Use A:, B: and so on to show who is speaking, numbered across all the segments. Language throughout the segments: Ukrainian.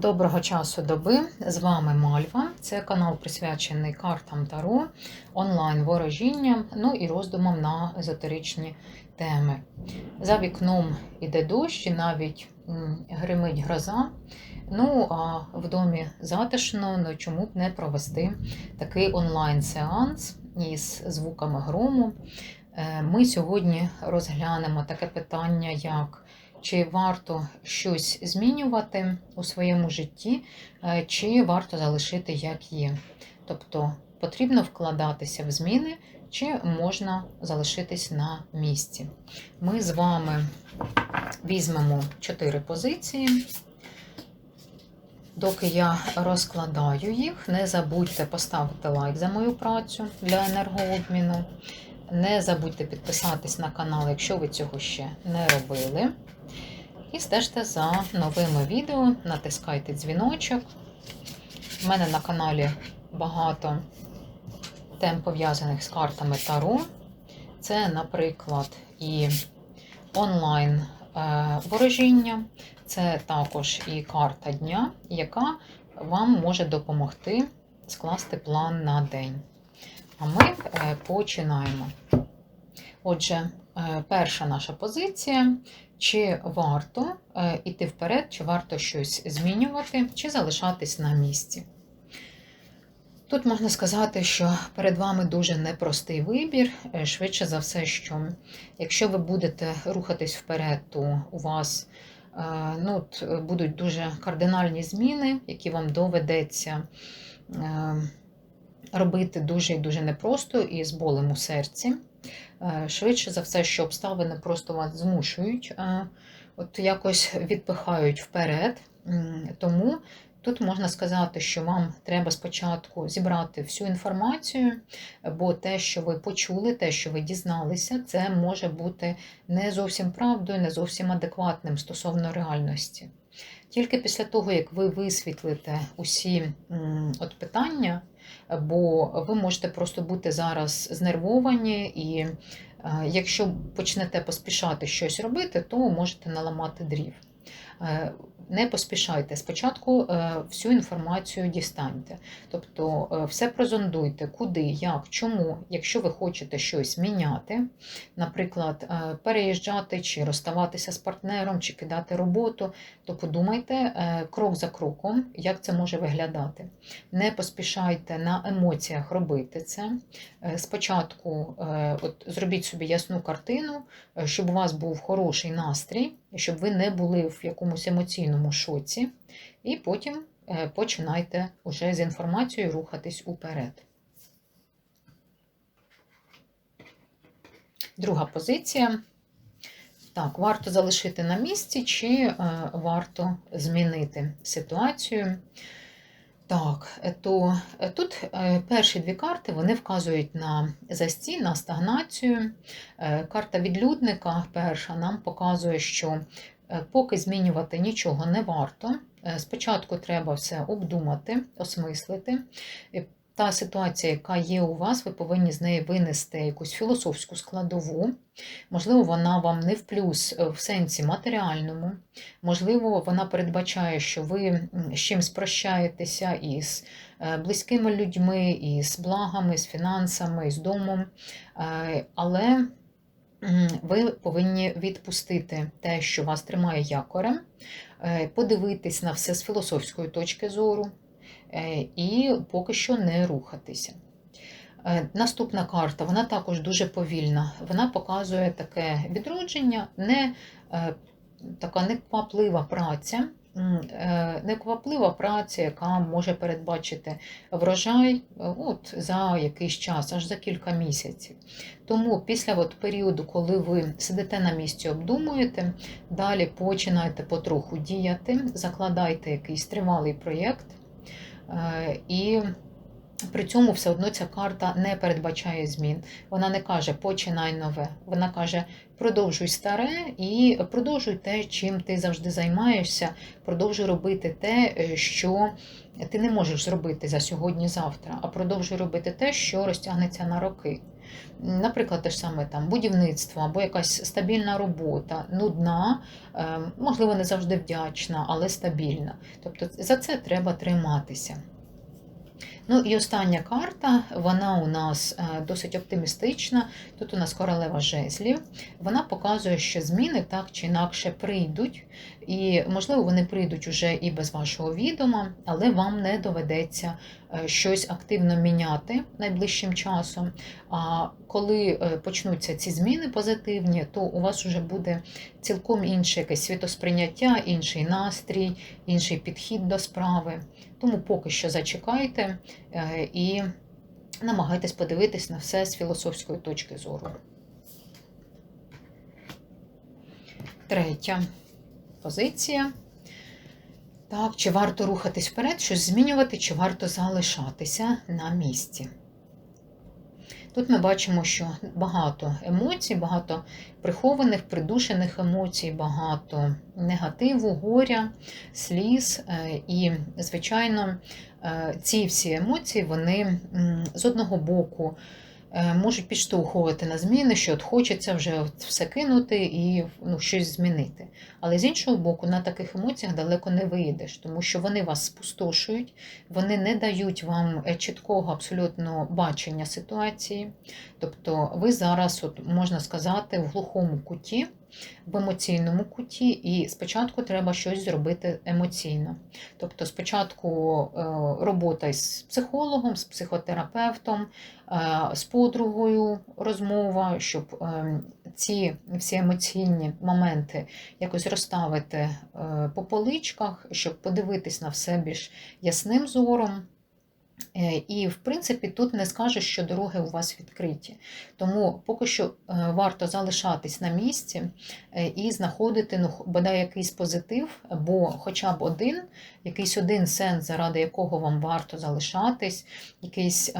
A: Доброго часу доби! З вами Мальва. Це канал присвячений картам Таро, онлайн ворожінням, ну і роздумам на езотеричні теми. За вікном іде дощ, і навіть гримить гроза. Ну, а в домі затишно, ну чому б не провести такий онлайн-сеанс із звуками грому. Е, Ми сьогодні розглянемо таке питання, як чи варто щось змінювати у своєму житті, е, чи варто залишити як є. Тобто потрібно вкладатися в зміни, чи можна залишитись на місці. Ми з вами візьмемо чотири позиції. Доки я розкладаю їх, не забудьте поставити лайк за мою працю для енергообміну. Не забудьте підписатись на канал, якщо ви цього ще не робили. І стежте за новими відео, натискайте дзвіночок. У мене на каналі багато тем пов'язаних з картами Таро. Це, наприклад, і онлайн е, ворожіння, це також і карта дня, яка вам може допомогти скласти план на день. А ми е, починаємо. Отже, е, перша наша позиція. Чи варто йти вперед, чи варто щось змінювати, чи залишатись на місці? Тут можна сказати, що перед вами дуже непростий вибір. Е, Швидше за все, що якщо ви будете рухатись вперед, то у вас е, ну, е, будуть дуже кардинальні зміни, які вам доведеться робити дуже і дуже непросто і з болем у серці. Швидше за все, що обставини просто вас змушують, от якось відпихають вперед. Тому тут можна сказати, що вам треба спочатку зібрати всю інформацію, бо те, що ви почули, те, що ви дізналися, це може бути не зовсім правдою, не зовсім адекватним стосовно реальності. Тільки після того, як ви висвітлите усі от питання, бо ви можете просто бути зараз знервовані, і якщо почнете поспішати щось робити, то можете наламати дрів. Не поспішайте. Спочатку всю інформацію дістаньте. Тобто все прозондуйте, куди, як, чому, якщо ви хочете щось міняти, наприклад, переїжджати чи розставатися з партнером, чи кидати роботу, то подумайте крок за кроком, як це може виглядати. Не поспішайте на емоціях робити це. Спочатку от, зробіть собі ясну картину, щоб у вас був хороший настрій, щоб ви не були в якомусь емоційному шоці, і потім починайте уже з інформацією рухатись уперед. Друга позиція. Так, варто залишити на місці, чи варто змінити ситуацію. Так, то тут перші дві карти вони вказують на застій, на стагнацію. Карта відлюдника перша нам показує, що поки змінювати нічого не варто. Спочатку треба все обдумати, осмислити. Та ситуація, яка є у вас, ви повинні з неї винести якусь філософську складову. Можливо, вона вам не в плюс в сенсі матеріальному, можливо, вона передбачає, що ви з чимсь прощаєтеся із близькими людьми, із благами, з фінансами, з домом. Але ви повинні відпустити те, що вас тримає якорем, подивитись на все з філософської точки зору. І поки що не рухатися. Наступна карта, вона також дуже повільна. Вона показує таке відродження, не така некваплива праця, некваплива праця, яка може передбачити врожай от, за якийсь час, аж за кілька місяців. Тому після от періоду, коли ви сидите на місці, обдумуєте, далі починаєте потроху діяти, закладайте якийсь тривалий проєкт. І при цьому все одно ця карта не передбачає змін. Вона не каже починай нове. Вона каже, продовжуй старе і продовжуй те, чим ти завжди займаєшся, продовжуй робити те, що ти не можеш зробити за сьогодні-завтра, а продовжуй робити те, що розтягнеться на роки. наприклад, те ж саме там будівництво або якась стабільна робота, нудна, е, можливо, не завжди вдячна, але стабільна. Тобто за це треба триматися. Ну і остання карта, вона у нас е, досить оптимістична. Тут у нас королева жезлів. Вона показує, що зміни так чи інакше прийдуть, і, можливо, вони прийдуть уже і без вашого відома, але вам не доведеться щось активно міняти найближчим часом. А коли е, почнуться ці зміни позитивні, то у вас вже буде цілком інше якесь світосприйняття, інший настрій, інший підхід до справи. Тому поки що зачекайте е, і намагайтесь подивитись на все з філософської точки зору. Третя позиція. Так, чи варто рухатись вперед, щось змінювати, чи варто залишатися на місці? Тут ми бачимо, що багато емоцій, багато прихованих, придушених емоцій, багато негативу, горя, сліз. Е, і, звичайно, е, ці всі емоції, вони з одного боку. Е, можуть підштовхувати на зміни, що от хочеться вже все кинути і ну, щось змінити. Але з іншого боку, на таких емоціях далеко не вийдеш, тому що вони вас спустошують, вони не дають вам е, чіткого абсолютно бачення ситуації. Тобто ви зараз, от, можна сказати, в глухому куті в емоційному куті, і спочатку треба щось зробити емоційно. Тобто, спочатку е, робота з психологом, з психотерапевтом, е, з подругою розмова, щоб е, ці всі емоційні моменти якось розставити по поличках, щоб подивитись на все більш ясним зором. Е, і, в принципі, тут не скажеш, що дороги у вас відкриті. Тому поки що е, варто залишатись на місці е, і знаходити ну, бодай якийсь позитив, бо хоча б один, якийсь один сенс, заради якого вам варто залишатись, якийсь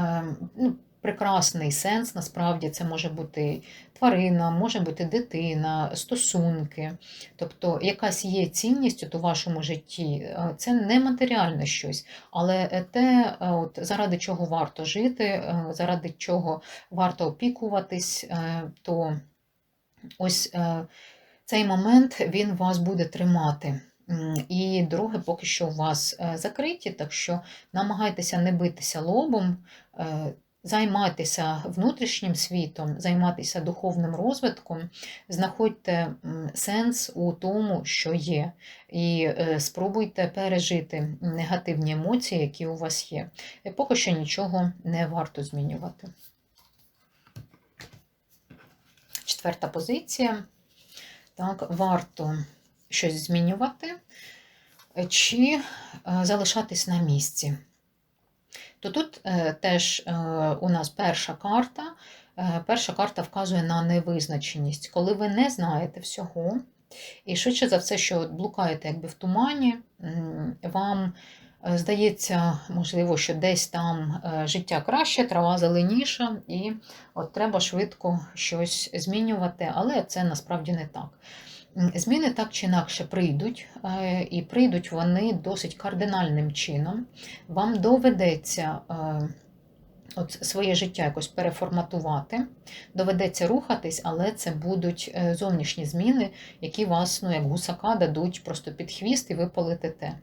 A: ну, прекрасний сенс, насправді це може бути тварина, може бути дитина, стосунки. Тобто якась є цінність у вашому житті, це не матеріальне щось, але те, от, заради чого варто жити, е, заради чого варто опікуватись, е, то ось е, цей момент він вас буде тримати. І дороги поки що у вас закриті, так що намагайтеся не битися лобом. Займатися внутрішнім світом, займатися духовним розвитком, знаходьте сенс у тому, що є, і е, спробуйте пережити негативні емоції, які у вас є. І поки що нічого не варто змінювати. Четверта позиція. Так, варто щось змінювати чи е, залишатись на місці то тут е, теж е, у нас перша карта. Е, перша карта вказує на невизначеність. Коли ви не знаєте всього, і швидше за все, що блукаєте якби в тумані, вам здається, можливо, що десь там життя краще, трава зеленіша, і от треба швидко щось змінювати, але це насправді не так. Зміни так чи інакше прийдуть, е, і прийдуть вони досить кардинальним чином. Вам доведеться е, от своє життя якось переформатувати, доведеться рухатись, але це будуть е, зовнішні зміни, які вас, ну, як гусака, дадуть просто під хвіст і ви полетите.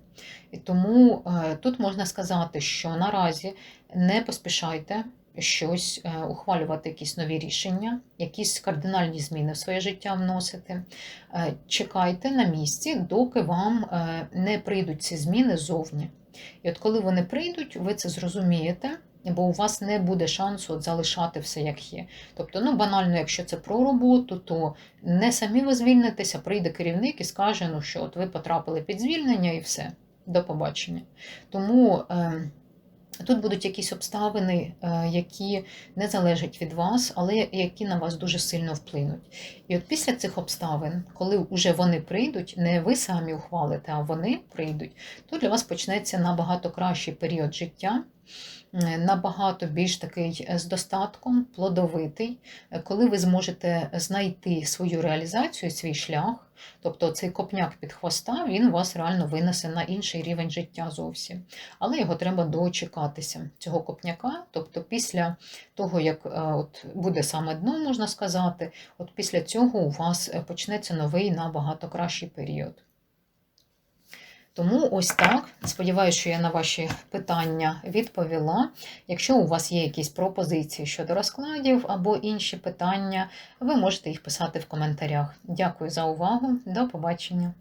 A: І тому тут можна сказати, що наразі не поспішайте щось е, ухвалювати якісь нові рішення, якісь кардинальні зміни в своє життя вносити. Е, чекайте на місці, доки вам е, не прийдуть ці зміни зовні. І от коли вони прийдуть, ви це зрозумієте. Бо у вас не буде шансу от залишати все як є. Тобто, ну банально, якщо це про роботу, то не самі ви звільнитеся, прийде керівник і скаже, ну що от ви потрапили під звільнення і все, до побачення. Тому е, Тут будуть якісь обставини, е, які не залежать від вас, але які на вас дуже сильно вплинуть. І от після цих обставин, коли вже вони прийдуть, не ви самі ухвалите, а вони прийдуть, то для вас почнеться набагато кращий період життя. М, набагато більш такий е, з достатком, плодовитий, е, коли ви зможете знайти свою реалізацію, свій шлях, тобто цей копняк під хвоста, він вас реально винесе на інший рівень життя зовсім. Але його треба дочекатися, цього копняка. Тобто, після того, як е, от буде саме дно, можна сказати, от після цього у вас е, почнеться новий набагато кращий період. Тому ось так. Сподіваюся, що я на ваші питання відповіла. Якщо у вас є якісь пропозиції щодо розкладів або інші питання, ви можете їх писати в коментарях. Дякую за увагу. До побачення!